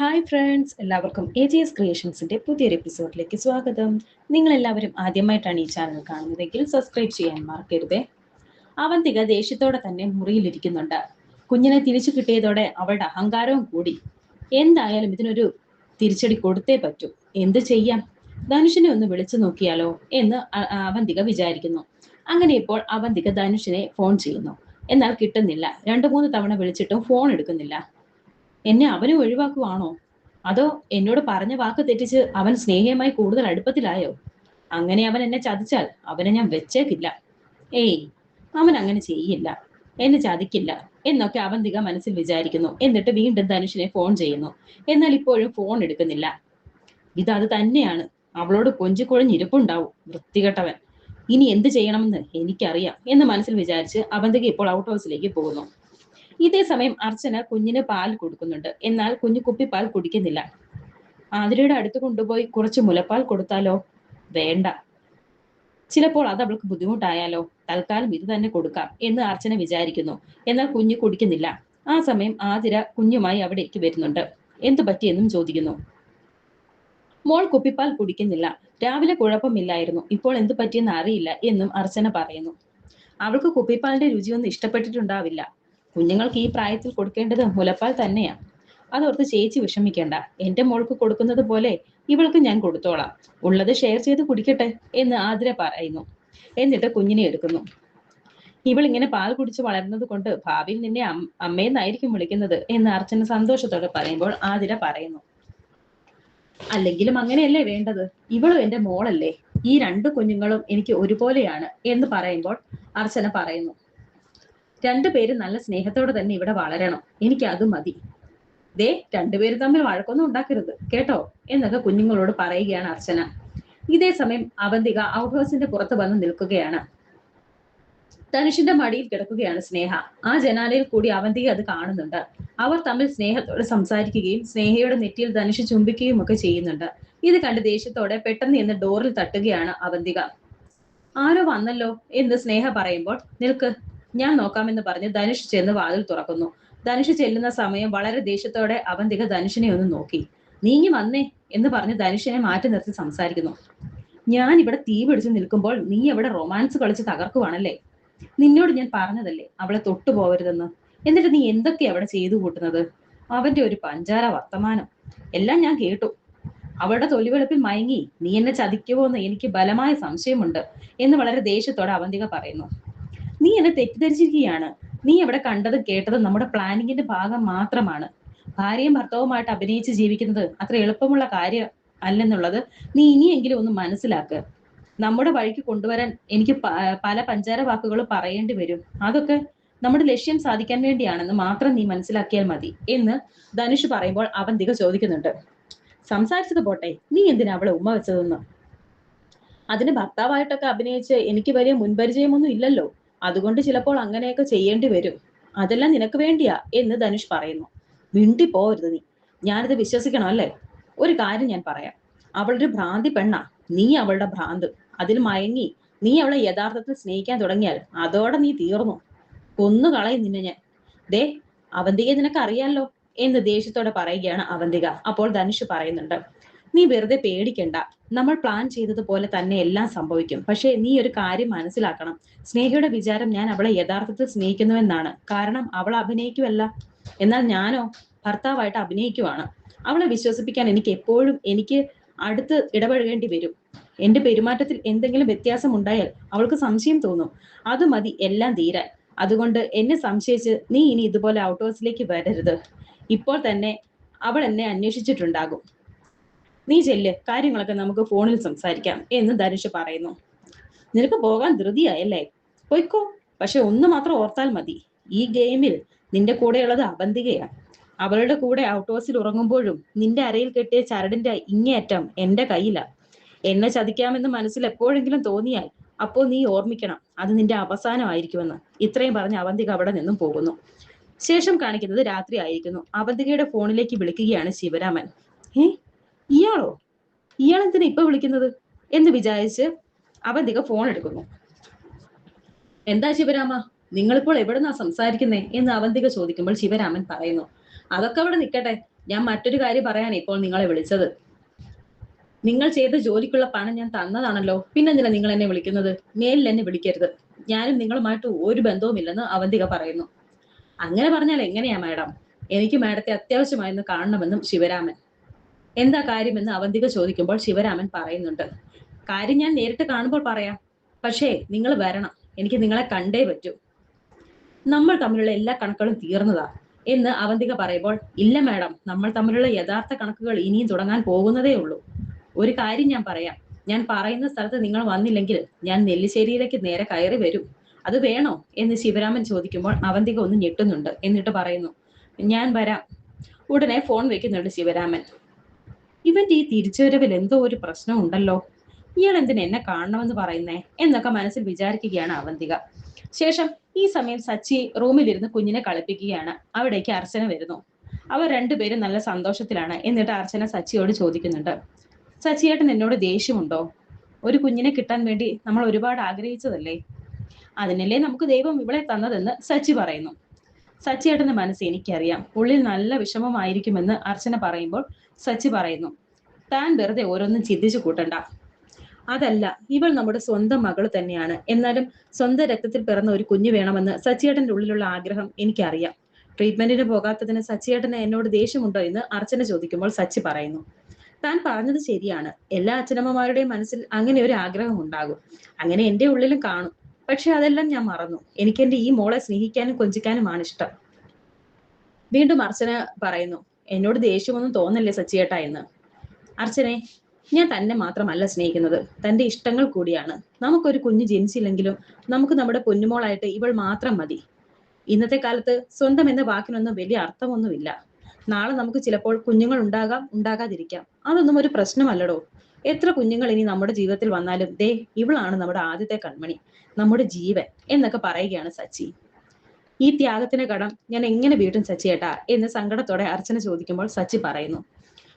Hi friends എല്ലാവർക്കും A G S ക്രിയേഷൻസിന്റെ പുതിയൊരു എപ്പിസോഡിലേക്ക് സ്വാഗതം. നിങ്ങൾ എല്ലാവരും ആദ്യമായിട്ടാണ് ഈ ചാനൽ കാണുന്നതെങ്കിൽ സബ്സ്ക്രൈബ് ചെയ്യാൻ മറക്കരുതേ. അവന്തിക ദേഷ്യത്തോടെ തന്നെ മുറിയിലിരിക്കുന്നുണ്ട്. കുഞ്ഞിനെ തിരിച്ചു കിട്ടിയതോടെ അവളുടെ അഹങ്കാരവും കൂടി. എന്തായാലും ഇതിനൊരു തിരിച്ചടി കൊടുത്തേ പറ്റൂ. എന്ത് ചെയ്യാം? ധനുഷിനെ ഒന്ന് വിളിച്ചു നോക്കിയാലോ എന്ന് അവന്തിക വിചാരിക്കുന്നു. അങ്ങനെ ഇപ്പോൾ അവന്തിക ധനുഷിനെ ഫോൺ ചെയ്യുന്നു. എന്നാൽ കിട്ടുന്നില്ല. രണ്ടു മൂന്ന് തവണ വിളിച്ചിട്ടും ഫോൺ എടുക്കുന്നില്ല. എന്നെ അവനെ ഒഴിവാക്കുവാണോ? അതോ എന്നോട് പറഞ്ഞ വാക്ക് തെറ്റിച്ച് അവൻ സ്നേഹമായി കൂടുതൽ അടുപ്പത്തിലായോ? അങ്ങനെ അവൻ എന്നെ ചതിച്ചാൽ അവനെ ഞാൻ വെച്ചേക്കില്ല. ഏയ് അവൻ അങ്ങനെ ചെയ്യില്ല. എന്നെ ചതിക്കില്ല. എന്നൊക്കെ അവൻ അവന്തിക മനസ്സിൽ വിചാരിക്കുന്നു. എന്നിട്ട് വീണ്ടും ധനുഷിനെ ഫോൺ ചെയ്യുന്നു. എന്നാൽ ഇപ്പോഴും ഫോൺ എടുക്കുന്നില്ല. ഇത് അത് തന്നെയാണ്. അവളോട് കൊഞ്ചിക്കൊഴഞ്ഞിരിപ്പുണ്ടാവും. വൃത്തികെട്ടവൻ. ഇനി എന്ത് ചെയ്യണമെന്ന് എനിക്കറിയാം എന്ന് മനസ്സിൽ വിചാരിച്ച് അവന്തിക ഇപ്പോൾ ഔട്ട് ഹൗസിലേക്ക് പോകുന്നു. ഇതേ സമയം അർച്ചന കുഞ്ഞിന് പാൽ കൊടുക്കുന്നുണ്ട്. എന്നാൽ കുഞ്ഞു കുപ്പി പാൽ കുടിക്കുന്നില്ല. ആതിരയുടെ അടുത്ത് കൊണ്ടുപോയി കുറച്ച് മുലപ്പാൽ കൊടുത്താലോ? വേണ്ട. ചിലപ്പോൾ അത് അവൾക്ക് ബുദ്ധിമുട്ടായാലോ? തൽക്കാലം ഇത് തന്നെ കൊടുക്കാം എന്ന് അർച്ചന വിചാരിക്കുന്നു. എന്നാൽ കുഞ്ഞ് കുടിക്കുന്നില്ല. ആ സമയം ആതിര കുഞ്ഞുമായി അവിടേക്ക് വരുന്നുണ്ട്. എന്തു പറ്റിയെന്നും ചോദിക്കുന്നു. മോൾ കുപ്പിപ്പാൽ കുടിക്കുന്നില്ല. രാവിലെ കുഴപ്പമില്ലായിരുന്നു. ഇപ്പോൾ എന്തു പറ്റിയെന്ന് അറിയില്ല എന്നും അർച്ചന പറയുന്നു. അവൾക്ക് കുപ്പിപ്പാലിന്റെ രുചിയൊന്നും ഇഷ്ടപ്പെട്ടിട്ടുണ്ടാവില്ല. കുഞ്ഞുങ്ങൾക്ക് ഈ പ്രായത്തിൽ കൊടുക്കേണ്ടത് മുലപ്പാൽ തന്നെയാണ് അതോർത്ത് ചേച്ചി വിഷമിക്കേണ്ട. എന്റെ മോൾക്ക് കൊടുക്കുന്നത് പോലെ ഇവൾക്ക് ഞാൻ കൊടുത്തോളാം. ഉള്ളത് ഷെയർ ചെയ്ത് കുടിക്കട്ടെ എന്ന് ആതിര പറയുന്നു. എന്നിട്ട് കുഞ്ഞിനെ എടുക്കുന്നു. ഇവൾ ഇങ്ങനെ പാൽ കുടിച്ച് വളരുന്നത് കൊണ്ട് ഭാവിയിൽ നിന്നെ അമ്മയെന്നായിരിക്കും വിളിക്കുന്നത് എന്ന് അർച്ചന സന്തോഷത്തോടെ പറയുമ്പോൾ ആതിര പറയുന്നു. അല്ലെങ്കിലും അങ്ങനെയല്ലേ വേണ്ടത്? ഇവളും എന്റെ മോളല്ലേ. ഈ രണ്ട് കുഞ്ഞുങ്ങളും എനിക്ക് ഒരുപോലെയാണ് എന്ന് പറയുമ്പോൾ അർച്ചന പറയുന്നു. രണ്ടുപേരും നല്ല സ്നേഹത്തോടെ തന്നെ ഇവിടെ വളരണം. എനിക്ക് അത് മതി. ദേ രണ്ടുപേരും തമ്മിൽ വഴക്കൊന്നും ഉണ്ടാക്കരുത്. കേട്ടോ? എന്നൊക്കെ കുഞ്ഞുങ്ങളോട് പറയുകയാണ് അർച്ചന. ഇതേ സമയം അവന്തിക ഔട്ട് ഹൗസിന്റെ പുറത്ത് വന്ന് നിൽക്കുകയാണ്. ധനുഷിന്റെ മടിയിൽ കിടക്കുകയാണ് സ്നേഹ. ആ ജനാലയിൽ കൂടി അവന്തിക അത് കാണുന്നുണ്ട്. അവർ തമ്മിൽ സ്നേഹത്തോടെ സംസാരിക്കുകയും സ്നേഹയുടെ നെറ്റിയിൽ ധനുഷ് ചുംബിക്കുകയും ഒക്കെ ചെയ്യുന്നുണ്ട്. ഇത് കണ്ട് ദേഷ്യത്തോടെ പെട്ടെന്ന് എന്ന് ഡോറിൽ തട്ടുകയാണ് അവന്തിക. ആരോ വന്നല്ലോ? എന്ന് സ്നേഹ പറയുമ്പോൾ നിൽക്ക്. ഞാൻ നോക്കാമെന്ന് പറഞ്ഞ് ധനുഷ് ചെന്ന് വാതിൽ തുറക്കുന്നു. ധനുഷ് ചെല്ലുന്ന സമയം വളരെ ദേഷ്യത്തോടെ അവന്തിക ധനുഷിനെ ഒന്ന് നോക്കി. നീങ്ങി വന്നേ എന്ന് പറഞ്ഞ് ധനുഷിനെ മാറ്റി നിർത്തി സംസാരിക്കുന്നു. ഞാൻ ഇവിടെ തീ പിടിച്ച് നിൽക്കുമ്പോൾ നീ അവിടെ റൊമാൻസ് കളിച്ച് തകർക്കുവാണല്ലേ? നിന്നോട് ഞാൻ പറഞ്ഞതല്ലേ അവളെ തൊട്ടു പോവരുതെന്ന്? എന്നിട്ട് നീ എന്തൊക്കെ അവിടെ ചെയ്തു കൂട്ടുന്നത്? അവന്റെ ഒരു പഞ്ചാര വർത്തമാനം. എല്ലാം ഞാൻ കേട്ടു. അവളുടെ തൊലിവെളുപ്പിൽ മയങ്ങി. നീ എന്നെ ചതിക്കുമോ എന്ന് എനിക്ക് ബലമായ സംശയമുണ്ട് എന്ന് വളരെ ദേഷ്യത്തോടെ അവന്തിക പറയുന്നു. നീ എന്നെ തെറ്റിദ്ധരിച്ചിരിക്കുകയാണ്. നീ അവിടെ കണ്ടത് കേട്ടത് നമ്മുടെ പ്ലാനിങ്ങിന്റെ ഭാഗം മാത്രമാണ്. ഭാര്യയും ഭർത്താവുമായിട്ട് അഭിനയിച്ച് ജീവിക്കുന്നത് അത്ര എളുപ്പമുള്ള കാര്യം അല്ലെന്നുള്ളത് നീ ഇനിയെങ്കിലും ഒന്ന് മനസ്സിലാക്ക്. നമ്മുടെ വഴിക്ക് കൊണ്ടുവരാൻ എനിക്ക് പല പഞ്ചാര വാക്കുകൾ പറയേണ്ടി വരും. അതൊക്കെ നമ്മുടെ ലക്ഷ്യം സാധിക്കാൻ വേണ്ടിയാണെന്ന് മാത്രം നീ മനസ്സിലാക്കിയാൽ മതി എന്ന് ധനുഷ് പറയുമ്പോൾ അവൻ അവന്തിക ചോദിക്കുന്നുണ്ട്. സംസാരിച്ചത് പോട്ടെ നീ എന്തിനാ അവളെ ഉമ്മ വെച്ചതെന്ന്? അതിന് ഭർത്താവായിട്ടൊക്കെ അഭിനയിച്ച് എനിക്ക് വലിയ മുൻപരിചയമൊന്നും ഇല്ലല്ലോ. അതുകൊണ്ട് ചിലപ്പോൾ അങ്ങനെയൊക്കെ ചെയ്യേണ്ടി വരും. അതെല്ലാം നിനക്ക് വേണ്ടിയാ എന്ന് ധനുഷ് പറയുന്നു. മിണ്ടി പോവരുത് നീ. ഞാനിത് വിശ്വസിക്കണം അല്ലേ? ഒരു കാര്യം ഞാൻ പറയാം. അവളൊരു ഭ്രാന്തി പെണ്ണാ. നീ അവളുടെ ഭ്രാന്ത്. അതിൽ മയങ്ങി നീ അവളെ യഥാർത്ഥത്തിൽ സ്നേഹിക്കാൻ തുടങ്ങിയാൽ അതോടെ നീ തീർന്നു. കൊന്നു കളയും നിന്നെ ഞാൻ. ദേ അവന്തിക നിനക്ക് അറിയാലോ എന്ന് ദേഷ്യത്തോടെ പറയുകയാണ് അവന്തിക. അപ്പോൾ ധനുഷ് പറയുന്നുണ്ട് നീ വെറുതെ പേടിക്കണ്ട. നമ്മൾ പ്ലാൻ ചെയ്തതുപോലെ തന്നെ എല്ലാം സംഭവിക്കും. പക്ഷേ നീ ഒരു കാര്യം മനസ്സിലാക്കണം. സ്നേഹയുടെ വിചാരം ഞാൻ അവളെ യഥാർത്ഥത്തിൽ സ്നേഹിക്കുന്നുവെന്നാണ്. കാരണം അവൾ അഭിനയിക്കുമല്ല എന്നാൽ ഞാനോ ഭർത്താവായിട്ട് അഭിനയിക്കുവാണ്. അവളെ വിശ്വസിപ്പിക്കാൻ എനിക്ക് എപ്പോഴും എനിക്ക് അടുത്ത് ഇടപഴകേണ്ടി വരും. എന്റെ പെരുമാറ്റത്തിൽ എന്തെങ്കിലും വ്യത്യാസം ഉണ്ടായാൽ അവൾക്ക് സംശയം തോന്നും. അത് മതി എല്ലാം തീരാൻ. അതുകൊണ്ട് എന്നെ സംശയിച്ച് നീ ഇനി ഇതുപോലെ ഔട്ട് ഹൗസിലേക്ക് വരരുത്. ഇപ്പോൾ തന്നെ അവൾ എന്നെ അന്വേഷിച്ചിട്ടുണ്ടാകും. നീ ചെല്ല് കാര്യങ്ങളൊക്കെ നമുക്ക് ഫോണിൽ സംസാരിക്കാം എന്ന് ധനുഷ് പറയുന്നു. നിനക്ക് പോകാൻ ധൃതിയായല്ലേ? പൊയ്ക്കോ. പക്ഷെ ഒന്ന് മാത്രം ഓർത്താൽ മതി. ഈ ഗെയിമിൽ നിന്റെ കൂടെയുള്ളത് അവന്തികയാണ് അവളുടെ കൂടെ ഔട്ട് ഹൗസിൽ ഉറങ്ങുമ്പോഴും നിന്റെ അരയിൽ കെട്ടിയ ചരടിന്റെ ഇങ്ങേയറ്റം എന്റെ കയ്യിലാണ് എന്നെ ചതിക്കാമെന്ന് മനസ്സിൽ എപ്പോഴെങ്കിലും തോന്നിയാൽ അപ്പോൾ നീ ഓർമ്മിക്കണം അത് നിന്റെ അവസാനമായിരിക്കുമെന്ന്. ഇത്രയും പറഞ്ഞ് അവന്തിക അവിടെ നിന്നും പോകുന്നു. ശേഷം കാണിക്കുന്നത് രാത്രി ആയിരിക്കുന്നു. അവന്തികയുടെ ഫോണിലേക്ക് വിളിക്കുകയാണ് ശിവരാമൻ. ഏ? ഇയാളോ? ഇയാൾ എന്തിനാ ഇപ്പൊ വിളിക്കുന്നത്? എന്ന് വിചാരിച്ച് അവന്തിക ഫോൺ എടുക്കുന്നു. എന്താ ശിവരാമ? നിങ്ങളിപ്പോൾ എവിടുന്നാ സംസാരിക്കുന്നേ? എന്ന് അവന്തിക ചോദിക്കുമ്പോൾ ശിവരാമൻ പറയുന്നു. അതൊക്കെ അവിടെ നിൽക്കട്ടെ ഞാൻ മറ്റൊരു കാര്യം പറയാൻ ഇപ്പോൾ നിങ്ങളെ വിളിച്ചത്. നിങ്ങൾ ചെയ്ത ജോലിക്കുള്ള പണം ഞാൻ തന്നതാണല്ലോ. പിന്നെന്തിനാ നിങ്ങൾ എന്നെ വിളിക്കുന്നത്? മേലിൽ എന്നെ വിളിക്കരുത്. ഞാനും നിങ്ങളുമായിട്ട് ഒരു ബന്ധവുമില്ലെന്ന് അവന്തിക പറയുന്നു. അങ്ങനെ പറഞ്ഞാൽ എങ്ങനെയാ മാഡം? എനിക്ക് മാഡത്തെ അത്യാവശ്യമായിരുന്നു കാണണമെന്നും ശിവരാമൻ എന്താ കാര്യമെന്ന് അവന്തിക ചോദിക്കുമ്പോൾ ശിവരാമൻ പറയുന്നുണ്ട്. കാര്യം ഞാൻ നേരിട്ട് കാണുമ്പോൾ പറയാം. പക്ഷേ നിങ്ങൾ വരണം. എനിക്ക് നിങ്ങളെ കണ്ടേ പറ്റൂ. നമ്മൾ തമ്മിലുള്ള എല്ലാ കണക്കുകളും തീർന്നതാ എന്ന് അവന്തിക പറയുമ്പോൾ ഇല്ല മാഡം നമ്മൾ തമ്മിലുള്ള യഥാർത്ഥ കണക്കുകൾ ഇനിയും തുടങ്ങാൻ പോകുന്നതേ ഉള്ളൂ. ഒരു കാര്യം ഞാൻ പറയാം. ഞാൻ പറയുന്ന സ്ഥലത്ത് നിങ്ങൾ വന്നില്ലെങ്കിൽ ഞാൻ നെല്ലിശ്ശേരിയിലേക്ക് നേരെ കയറി വരും. അത് വേണോ എന്ന് ശിവരാമൻ ചോദിക്കുമ്പോൾ അവന്തിക ഒന്ന് ഞെട്ടുന്നുണ്ട്. എന്നിട്ട് പറയുന്നു ഞാൻ വരാം. ഉടനെ ഫോൺ വെക്കുന്നുണ്ട് ശിവരാമൻ. ഇവന്റെ ഈ തിരിച്ചുവരവിൽ എന്തോ ഒരു പ്രശ്നം ഉണ്ടല്ലോ. ഇയാൾ എന്തിനെ എന്നെ കാണണമെന്ന് പറയുന്നേ? എന്നൊക്കെ മനസ്സിൽ വിചാരിക്കുകയാണ് അവന്തിക. ശേഷം ഈ സമയം സച്ചി റൂമിലിരുന്ന് കുഞ്ഞിനെ കളിപ്പിക്കുകയാണ്. അവിടേക്ക് അർച്ചന വരുന്നു. അവർ രണ്ടുപേരും നല്ല സന്തോഷത്തിലാണ്. എന്നിട്ട് അർച്ചന സച്ചിയോട് ചോദിക്കുന്നുണ്ട്. സച്ചിയേട്ടൻ എന്നോട് ദേഷ്യമുണ്ടോ? ഒരു കുഞ്ഞിനെ കിട്ടാൻ വേണ്ടി നമ്മൾ ഒരുപാട് ആഗ്രഹിച്ചതല്ലേ? അതിനല്ലേ നമുക്ക് ദൈവം ഇവളെ തന്നതെന്ന് സച്ചി പറയുന്നു. സച്ചിയേട്ടന്റെ മനസ്സ് എനിക്കറിയാം. ഉള്ളിൽ നല്ല വിഷമമായിരിക്കുമെന്ന് അർച്ചന പറയുമ്പോൾ സച്ചി പറയുന്നു. താൻ വെറുതെ ഓരോന്നും ചിന്തിച്ചു കൂട്ടണ്ട. അതല്ല ഇവൾ നമ്മുടെ സ്വന്തം മകൾ തന്നെയാണ്. എന്നാലും സ്വന്തം രക്തത്തിൽ പിറന്ന ഒരു കുഞ്ഞു വേണമെന്ന് സച്ചിയേട്ടന്റെ ഉള്ളിലുള്ള ആഗ്രഹം എനിക്കറിയാം. ട്രീറ്റ്മെന്റിന് പോകാത്തതിന് സച്ചിയേട്ടന് എന്നോട് ദേഷ്യമുണ്ടോ എന്ന് അർച്ചന ചോദിക്കുമ്പോൾ സച്ചി പറയുന്നു. താൻ പറഞ്ഞത് ശരിയാണ്. എല്ലാ അച്ഛനമ്മമാരുടെയും മനസ്സിൽ അങ്ങനെ ഒരു ആഗ്രഹം ഉണ്ടാകും. അങ്ങനെ എന്റെ ഉള്ളിലും കാണും. പക്ഷെ അതെല്ലാം ഞാൻ മറന്നു. എനിക്ക് എന്റെ ഈ മോളെ സ്നേഹിക്കാനും കൊഞ്ചിക്കാനുമാണ് ഇഷ്ടം. വീണ്ടും അർച്ചന പറയുന്നു. എന്നോട് ദേഷ്യമൊന്നും തോന്നല്ലേ സച്ചിയേട്ട എന്ന് അർച്ചനെ ഞാൻ തന്നെ മാത്രമല്ല സ്നേഹിക്കുന്നത്. തന്റെ ഇഷ്ടങ്ങൾ കൂടിയാണ്. നമുക്കൊരു കുഞ്ഞ് ജനിച്ചില്ലെങ്കിലും നമുക്ക് നമ്മുടെ പൊന്നുമോളായിട്ട് ഇവൾ മാത്രം മതി. ഇന്നത്തെ കാലത്ത് സ്വന്തം എന്ന വാക്കിനൊന്നും വലിയ അർത്ഥമൊന്നുമില്ല. നാളെ നമുക്ക് ചിലപ്പോൾ കുഞ്ഞുങ്ങൾ ഉണ്ടാകാം ഉണ്ടാകാതിരിക്കാം. അതൊന്നും ഒരു പ്രശ്നമല്ലടോ. എത്ര കുഞ്ഞുങ്ങൾ ഇനി നമ്മുടെ ജീവിതത്തിൽ വന്നാലും ദേ ഇവളാണ് നമ്മുടെ ആദ്യത്തെ കൺമണി നമ്മുടെ ജീവൻ എന്നൊക്കെ പറയുകയാണ് സച്ചി. ഈ ത്യാഗത്തിന് കടം ഞാൻ എങ്ങനെ വീട്ടും സച്ചിയേട്ടാ എന്ന് സങ്കടത്തോടെ അർച്ചന ചോദിക്കുമ്പോൾ സച്ചി പറയുന്നു.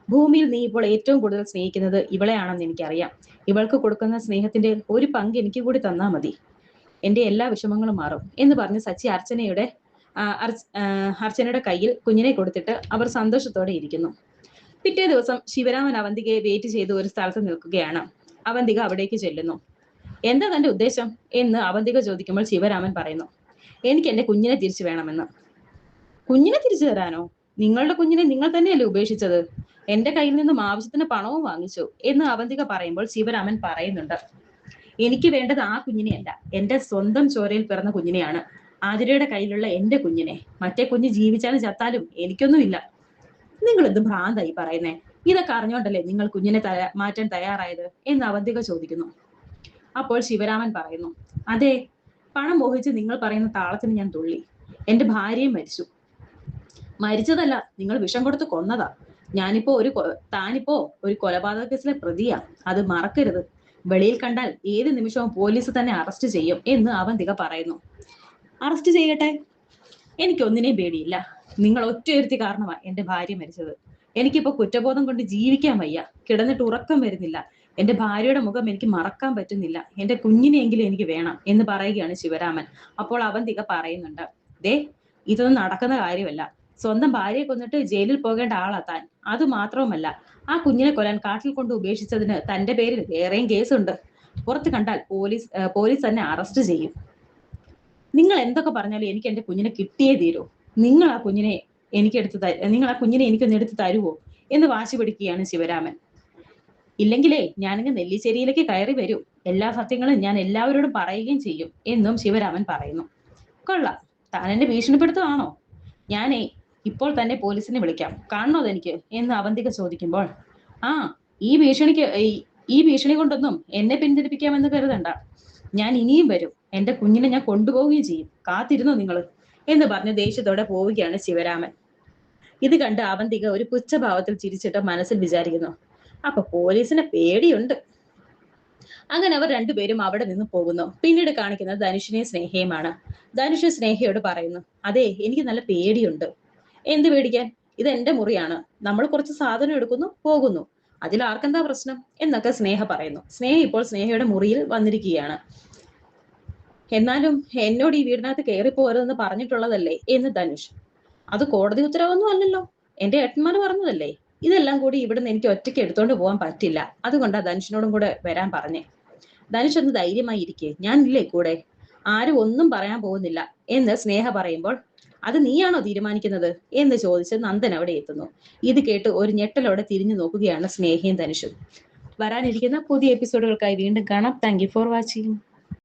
ഭൂമിയിൽ നീ ഇപ്പോൾ ഏറ്റവും കൂടുതൽ സ്നേഹിക്കുന്നത് ഇവളെയാണെന്ന് എനിക്കറിയാം. ഇവൾക്ക് കൊടുക്കുന്ന സ്നേഹത്തിന്റെ ഒരു പങ്ക് എനിക്ക് കൂടി തന്നാ മതി. എന്റെ എല്ലാ വിഷമങ്ങളും മാറും എന്ന് പറഞ്ഞ് സച്ചി അർച്ചനയുടെ അർച്ചനയുടെ കയ്യിൽ കുഞ്ഞിനെ കൊടുത്തിട്ട് അവർ സന്തോഷത്തോടെ ഇരിക്കുന്നു. പിറ്റേ ദിവസം ശിവരാമൻ അവന്തികയെ വെയിറ്റ് ചെയ്ത് ഒരു സ്ഥലത്ത് നിൽക്കുകയാണ്. അവന്തിക അവിടേക്ക് ചെല്ലുന്നു. എന്താ തന്റെ ഉദ്ദേശം? എന്ന് അവന്തിക ചോദിക്കുമ്പോൾ ശിവരാമൻ പറയുന്നു. എനിക്ക് എന്റെ കുഞ്ഞിനെ തിരിച്ചു വേണമെന്ന്. കുഞ്ഞിനെ തിരിച്ചു തരാനോ? നിങ്ങളുടെ കുഞ്ഞിനെ നിങ്ങൾ തന്നെയല്ലേ ഉപേക്ഷിച്ചത്? എന്റെ കയ്യിൽ നിന്നും ആവശ്യത്തിന് പണവും വാങ്ങിച്ചു എന്ന് അവന്തിക പറയുമ്പോൾ ശിവരാമൻ പറയുന്നുണ്ട്. എനിക്ക് വേണ്ടത് ആ കുഞ്ഞിനെയല്ല. എന്റെ സ്വന്തം ചോരയിൽ പിറന്ന കുഞ്ഞിനെയാണ്. ആതിരയുടെ കയ്യിലുള്ള എന്റെ കുഞ്ഞിനെ. മറ്റേ കുഞ്ഞ് ജീവിച്ചാലും ചത്താലും എനിക്കൊന്നുമില്ല. നിങ്ങൾ എന്ത് ഭ്രാന്തായി പറയുന്നേ? ഇതൊക്കെ അറിഞ്ഞോണ്ടല്ലേ നിങ്ങൾ കുഞ്ഞിനെ മാറ്റാൻ തയ്യാറായത്? എന്ന് അവന്തിക ചോദിക്കുന്നു. അപ്പോൾ ശിവരാമൻ പറയുന്നു അതെ പണം മോഹിച്ച് നിങ്ങൾ പറയുന്ന താളത്തിന് ഞാൻ തുള്ളി. എന്റെ ഭാര്യയും മരിച്ചു. മരിച്ചതല്ല നിങ്ങൾ വിഷം കൊടുത്ത് കൊന്നതാ. ഞാനിപ്പോ ഒരു താനിപ്പോ ഒരു കൊലപാതക കേസിലെ പ്രതിയാ. അത് മറക്കരുത്. വെളിയിൽ കണ്ടാൽ ഏത് നിമിഷവും പോലീസ് തന്നെ അറസ്റ്റ് ചെയ്യും എന്ന് അവൻ തിക പറയുന്നു. അറസ്റ്റ് ചെയ്യട്ടെ? എനിക്ക് എനിക്കൊന്നിനെയും പേടിയില്ല. നിങ്ങൾ ഒറ്റയൊരുത്തി കാരണമാ എന്റെ ഭാര്യ മരിച്ചത്. എനിക്കിപ്പോ കുറ്റബോധം കൊണ്ട് ജീവിക്കാൻ വയ്യ. കിടന്നിട്ട് ഉറക്കം വരുന്നില്ല. എന്റെ ഭാര്യയുടെ മുഖം എനിക്ക് മറക്കാൻ പറ്റുന്നില്ല. എന്റെ കുഞ്ഞിനെയെങ്കിലും എനിക്ക് വേണം എന്ന് പറയുകയാണ് ശിവരാമൻ. അപ്പോൾ അവന്തിക പറയുന്നുണ്ട് ദേ ഇതൊന്നും നടക്കുന്ന കാര്യമല്ല. സ്വന്തം ഭാര്യയെ കൊന്നിട്ട് ജയിലിൽ പോകേണ്ട ആളാ താൻ. അത് മാത്രവുമല്ല ആ കുഞ്ഞിനെ കൊല്ലാൻ കാട്ടിൽ കൊണ്ട് ഉപേക്ഷിച്ചതിന് തന്റെ പേരിൽ വേറെയും കേസുണ്ട്. പുറത്ത് കണ്ടാൽ പോലീസ് പോലീസ് തന്നെ അറസ്റ്റ് ചെയ്യും. നിങ്ങൾ എന്തൊക്കെ പറഞ്ഞാലും എനിക്ക് എന്റെ കുഞ്ഞിനെ കിട്ടിയേ തീരൂ. നിങ്ങൾ ആ കുഞ്ഞിനെ എനിക്ക് എടുത്ത് നിങ്ങൾ ആ കുഞ്ഞിനെ എനിക്കൊന്ന് എടുത്ത് തരുവോ എന്ന് വാശി പിടിക്കുകയാണ് ശിവരാമൻ. ഇല്ലെങ്കിലേ ഞാനിങ്ങ് നെല്ലിച്ചേരിയിലേക്ക് കയറി വരൂ. എല്ലാ സത്യങ്ങളും ഞാൻ എല്ലാവരോടും പറയുകയും ചെയ്യും എന്നും ശിവരാമൻ പറയുന്നു. കൊള്ളാം. താൻ എന്നെ ഭീഷണിപ്പെടുത്തുകയാണോ ഞാനേ ഇപ്പോൾ തന്നെ പോലീസിനെ വിളിക്കാം. കാണണോ അതെനിക്ക്? എന്ന് അവന്തിക ചോദിക്കുമ്പോൾ ആ ഈ ഭീഷണിക്ക് ഈ- ഭീഷണി കൊണ്ടൊന്നും എന്നെ പിന്തിരിപ്പിക്കാമെന്ന് കരുതണ്ട. ഞാൻ ഇനിയും വരും. എന്റെ കുഞ്ഞിനെ ഞാൻ കൊണ്ടുപോവുകയും ചെയ്യും. കാത്തിരുന്നോ നിങ്ങൾ എന്ന് പറഞ്ഞ് ദേഷ്യത്തോടെ പോവുകയാണ് ശിവരാമൻ. ഇത് കണ്ട് അവന്തിക ഒരു പുച്ഛഭാവത്തിൽ ചിരിച്ചിട്ട് മനസ്സിൽ വിചാരിക്കുന്നു. അപ്പൊ പോലീസിന് പേടിയുണ്ട്. അങ്ങനെ അവർ രണ്ടുപേരും അവിടെ നിന്ന് പോകുന്നു. പിന്നീട് കാണിക്കുന്നത് ധനുഷിനെയും സ്നേഹയുമാണ്. ധനുഷ് സ്നേഹയോട് പറയുന്നു അതെ എനിക്ക് നല്ല പേടിയുണ്ട്. എന്ത് പേടിക്കാൻ? ഇത് എന്റെ മുറിയാണ്. നമ്മൾ കുറച്ച് സാധനം എടുക്കുന്നു പോകുന്നു. അതിൽ ആർക്കെന്താ പ്രശ്നം? എന്നൊക്കെ സ്നേഹ പറയുന്നു. സ്നേഹ ഇപ്പോൾ സ്നേഹയുടെ മുറിയിൽ വന്നിരിക്കുകയാണ്. എന്നാലും എന്നോട് ഈ വീടിനകത്ത് കയറി പോകരുതെന്ന് പറഞ്ഞിട്ടുള്ളതല്ലേ? എന്ന് ധനുഷ്. അത് കോടതി ഉത്തരവൊന്നും അല്ലല്ലോ. എന്റെ ഏട്ടന്മാർ പറഞ്ഞതല്ലേ? ഇതെല്ലാം കൂടി ഇവിടുന്ന് എനിക്ക് ഒറ്റയ്ക്ക് എടുത്തോണ്ട് പോകാൻ പറ്റില്ല. അതുകൊണ്ടാ ധനുഷിനോടും കൂടെ വരാൻ പറഞ്ഞേ. ധനുഷ് ഒന്ന് ധൈര്യമായി ഇരിക്കേ. ഞാനില്ലേ കൂടെ? ആരും ഒന്നും പറയാൻ പോകുന്നില്ല. എന്ന് സ്നേഹ പറയുമ്പോൾ അത് നീയാണോ തീരുമാനിക്കുന്നത്? എന്ന് ചോദിച്ച് നന്ദൻ അവിടെ എത്തുന്നു. ഇത് കേട്ട് ഒരു ഞെട്ടലോടെ തിരിഞ്ഞു നോക്കുകയാണ് സ്നേഹയും ധനുഷും. വരാനിരിക്കുന്ന പുതിയ എപ്പിസോഡുകൾക്കായി വീണ്ടും കാണാം. Thank for watching